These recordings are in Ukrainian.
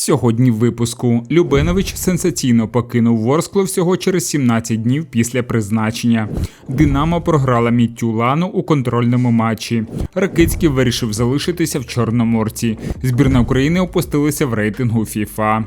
Сьогодні в випуску Любенович сенсаційно покинув Ворскло всього через 17 днів після призначення. Динамо програла Міттюлану у контрольному матчі. Ракицький вирішив залишитися в Чорноморці. Збірна України опустилася в рейтингу ФІФА.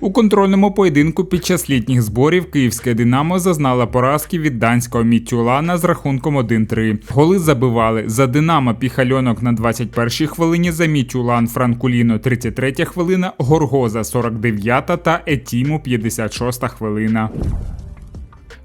У контрольному поєдинку під час літніх зборів київське Динамо зазнала поразки від данського Мітюлана з рахунком 1-3. Голи забивали за Динамо Піхальонок на 21-й хвилині, за Мітюлан Франкуліно 33 хвилина, Горгоза 49 та Етіму 56 хвилина.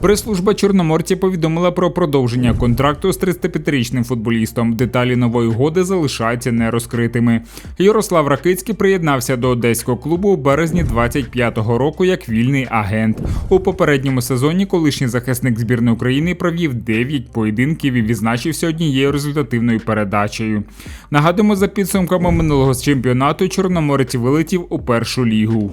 Прес-служба Чорноморці повідомила про продовження контракту з 35-річним футболістом. Деталі нової угоди залишаються нерозкритими. Ярослав Ракицький приєднався до одеського клубу у березні 25-го року як вільний агент. У попередньому сезоні колишній захисник збірної України провів 9 поєдинків і відзначився однією результативною передачею. Нагадуємо, за підсумками минулого чемпіонату Чорноморець вилетів у першу лігу.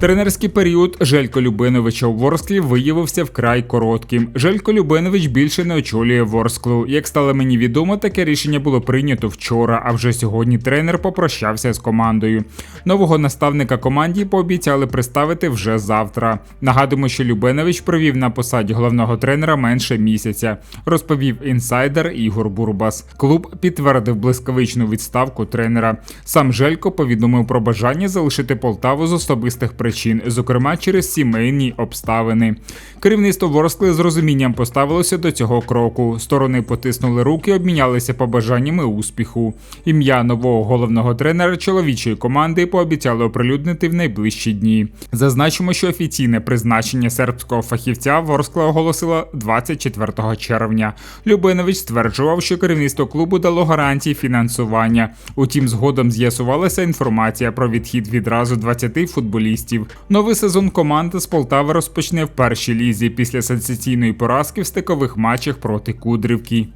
Тренерський період Желько Любиновича у Ворсклі виявився вкрай коротким. Желько Любинович більше не очолює Ворсклу. Як стало мені відомо, таке рішення було прийнято вчора, а вже сьогодні тренер попрощався з командою. Нового наставника команді пообіцяли представити вже завтра. Нагадуємо, що Любинович провів на посаді головного тренера менше місяця, розповів інсайдер Ігор Бурбас. Клуб підтвердив блискавичну відставку тренера. Сам Желько повідомив про бажання залишити Полтаву з особистих причин зокрема через сімейні обставини. Керівництво Ворскли з розумінням поставилося до цього кроку. Сторони потиснули руки, обмінялися побажаннями успіху. Ім'я нового головного тренера чоловічої команди пообіцяли оприлюднити в найближчі дні. Зазначимо, що офіційне призначення сербського фахівця Ворскла оголосила 24 червня. Любинович стверджував, що керівництво клубу дало гарантії фінансування. Утім, згодом з'ясувалася інформація про відхід відразу 20 футболістів років. Новий сезон команди з Полтави розпочне в першій лізі після сенсаційної поразки в стикових матчах проти Кудрівки.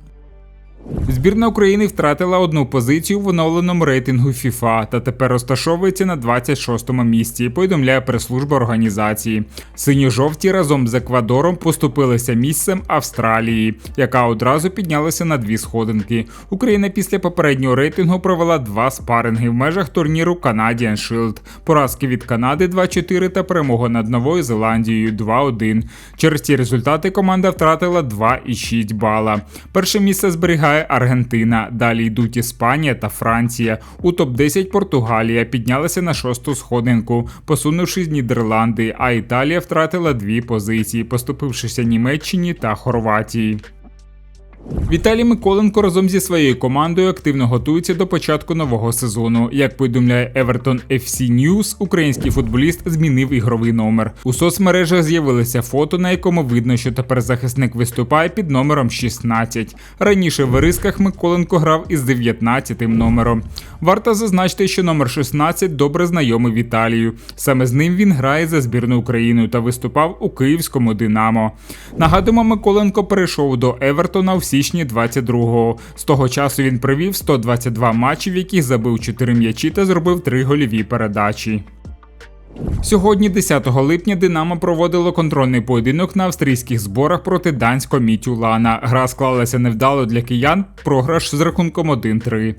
Збірна України втратила одну позицію в оновленому рейтингу FIFA та тепер розташовується на 26-му місці. Повідомляє прес-служба організації. Синьо-жовті разом з Еквадором поступилися місцем Австралії, яка одразу піднялася на дві сходинки. Україна після попереднього рейтингу провела два спаринги в межах турніру Canadian Shield. Поразки від Канади 2-4 та перемога над Новою Зеландією 2-1. Через ці результати команда втратила 2,6 бала. Перше місце зберігає виступає Аргентина. Далі йдуть Іспанія та Франція. У топ-10 Португалія піднялася на шосту сходинку, посунувшись Нідерланди. А Італія втратила дві позиції, поступившися Німеччині та Хорватії. Віталій Миколенко разом зі своєю командою активно готується до початку нового сезону. Як повідомляє Everton FC News, український футболіст змінив ігровий номер. У соцмережах з'явилися фото, на якому видно, що тепер захисник виступає під номером 16. Раніше в Рисках Миколенко грав із 19 номером. Варто зазначити, що номер 16 добре знайомий Віталію. Саме з ним він грає за збірну Україну та виступав у київському Динамо. Нагадуємо, Миколенко перейшов до Евертона в січні 22-го. З того часу він провів 122 матчі, в яких забив 4 м'ячі та зробив 3 голіві передачі. Сьогодні, 10 липня, Динамо проводило контрольний поєдинок на австрійських зборах проти данського Мітюлана. Гра склалася невдало для киян, програш з рахунком 1-3.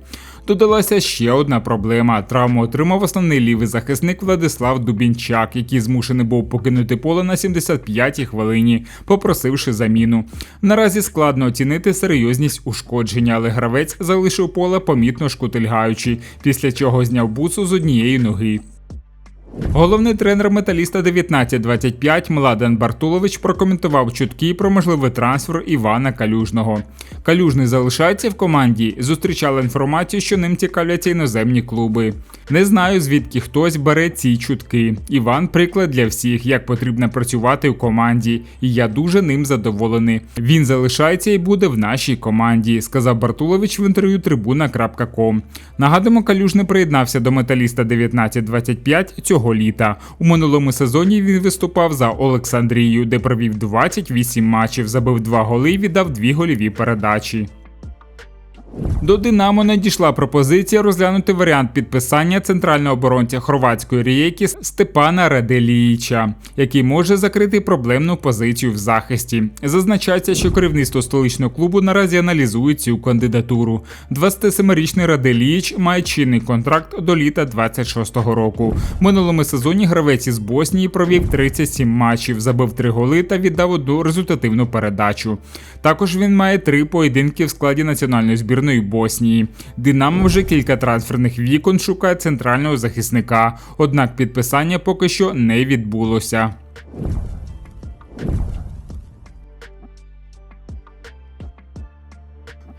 Додалася ще одна проблема. Травму отримав основний лівий захисник Владислав Дубінчак, який змушений був покинути поле на 75-й хвилині, попросивши заміну. Наразі складно оцінити серйозність ушкодження, але гравець залишив поле помітно шкутильгаючи, після чого зняв бусу з однієї ноги. Головний тренер металіста 1925 Младен Бартулович прокоментував чутки про можливий трансфер Івана Калюжного. Калюжний залишається в команді. Зустрічали інформацію, що ним цікавляться іноземні клуби. Не знаю, звідки хтось бере ці чутки. Іван приклад для всіх, як потрібно працювати у команді, і я дуже ним задоволений. Він залишається і буде в нашій команді, сказав Бартулович в інтерв'ю Трибуна.ком. Нагадуємо, Калюжний приєднався до металіста 1925 цього літа. У минулому сезоні він виступав за Олександрію, де провів 28 матчів, забив 2 голи і віддав 2 гольові передачі. До Динамо надійшла пропозиція розглянути варіант підписання центрального оборонця хорватської рієки Степана Раделіїча, який може закрити проблемну позицію в захисті. Зазначається, що керівництво столичного клубу наразі аналізує цю кандидатуру. 27-річний Раделіїч має чинний контракт до літа 26-го року. Минулому сезоні гравець із Боснії провів 37 матчів, забив 3 голи та віддав одну результативну передачу. Також він має три поєдинки в складі національної збірної Боснії. Динамо вже кілька трансферних вікон шукає центрального захисника, однак підписання поки що не відбулося.